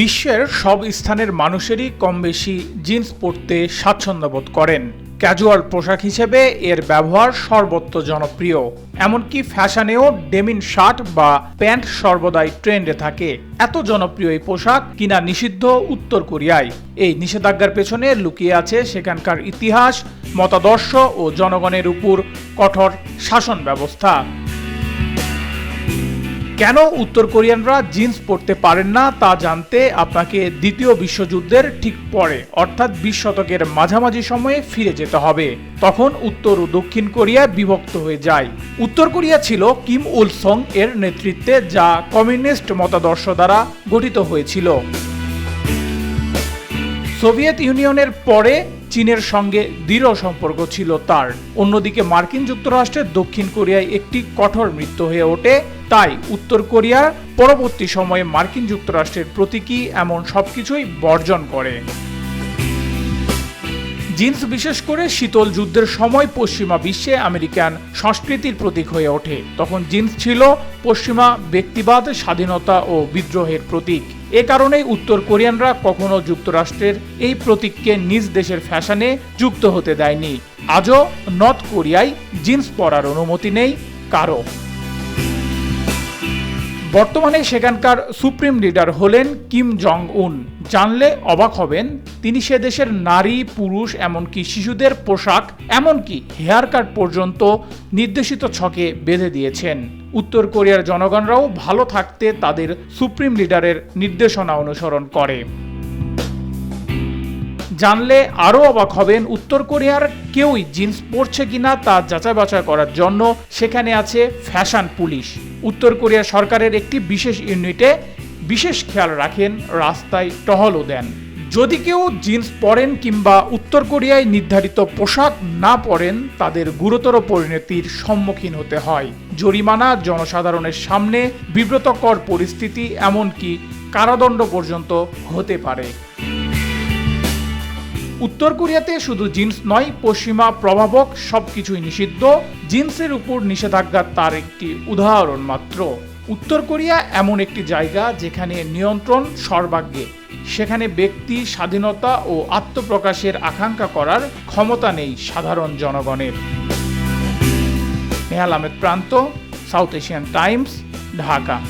বিশ্বের সব স্থানের মানুষেরই কম বেশি জিন্স পরতে স্বাচ্ছন্দ্য বোধ করেন। ক্যাজুয়াল পোশাক হিসেবে এর ব্যবহার সর্বত্র জনপ্রিয়। এমনকি ফ্যাশনেও ডেমিন শার্ট বা প্যান্ট সর্বদাই ট্রেন্ডে থাকে। এত জনপ্রিয় এই পোশাক কিনা নিষিদ্ধ উত্তর কোরিয়ায়। এই নিষেধাজ্ঞার পেছনে লুকিয়ে আছে সেখানকার ইতিহাস, মতাদর্শ ও জনগণের উপর কঠোর শাসন ব্যবস্থা। কেন উত্তর কোরিয়ানরা জিন্স পরতে পারেন না তা জানতে আপনাকে দ্বিতীয় বিশ্বযুদ্ধের ঠিক পরে, অর্থাৎ বিশ শতকের মাঝামাঝি সময়ে ফিরে যেতে হবে। তখন উত্তর ও দক্ষিণ কোরিয়া বিভক্ত হয়ে যায়। উত্তর কোরিয়া ছিল কিম উল সং এর নেতৃত্বে, যা কমিউনিস্ট মতাদর্শ দ্বারা গঠিত হয়েছিল। সোভিয়েত ইউনিয়নের পরে চীনের সঙ্গে দৃঢ় সম্পর্ক ছিল তার। অন্যদিকে মার্কিন যুক্তরাষ্ট্রের দক্ষিণ কোরিয়ায় একটি কঠোর মৃত্যু হয়ে ওঠে। তাই উত্তর কোরিয়ার পরবর্তী সময়ে মার্কিন যুক্তরাষ্ট্রের প্রতীকী এমন সবকিছুই বর্জন করে। জিন্স বিশেষ করে শীতল যুদ্ধের সময় পশ্চিমা বিশ্বে আমেরিকান সংস্কৃতির প্রতীক হয়ে ওঠে। তখন জিন্স ছিল পশ্চিমা ব্যক্তিবাদ, স্বাধীনতা ও বিদ্রোহের প্রতীক। এ কারণেই উত্তর কোরিয়ানরা কখনো যুক্তরাষ্ট্রের এই প্রতীককে নিজ দেশের ফ্যাশনে যুক্ত হতে দেয়নি। আজও নর্থ কোরিয়ায় জিন্স পরার অনুমতি নেই কারও বর্তমানে সেখানকার সুপ্রিম লিডার হলেন কিম জং উন জানলে অবাক হবেন, তিনি সে দেশের নারী, পুরুষ, এমনকি শিশুদের পোশাক, এমনকি হেয়ার কাট পর্যন্ত নির্দেশিত ছকে বেঁধে দিয়েছেন। উত্তর কোরিয়ার জনগণরাও ভালো থাকতে তাদের সুপ্রিম লিডারের নির্দেশনা অনুসরণ করে। জানলে আরও অবাক হবেন, উত্তর কোরিয়ার কেউই জিন্স পরছে কিনা তা যাচাই বাছাই করার জন্য সেখানে আছে ফ্যাশন পুলিশ। উত্তর কোরিয়া সরকারের একটি বিশেষ ইউনিটে বিশেষ খেয়াল রাখেন, রাস্তায় টহলও দেন। যদি কেউ জিন্স পরেন কিংবা উত্তর কোরিয়ায় নির্ধারিত পোশাক না পরেন, তাদের গুরুতর পরিণতির সম্মুখীন হতে হয়। জরিমানা জনসাধারণের সামনে বিব্রতকর পরিস্থিতি, এমনকি কারাদণ্ড পর্যন্ত হতে পারে। উত্তর কোরিয়াতে শুধু জিন্স নয়, পশ্চিমা প্রভাবক সবকিছুই নিষিদ্ধ। জিন্সের উপর নিষেধাজ্ঞা তার একটি উদাহরণ মাত্র। উত্তর কোরিয়া এমন একটি জায়গা যেখানে নিয়ন্ত্রণ সর্বাগ্যে সেখানে ব্যক্তি, স্বাধীনতা ও আত্মপ্রকাশের আকাঙ্ক্ষা করার ক্ষমতা নেই সাধারণ জনগণের। নেহাল আহমেদ প্রান্ত, সাউথ এশিয়ান টাইমস, ঢাকা।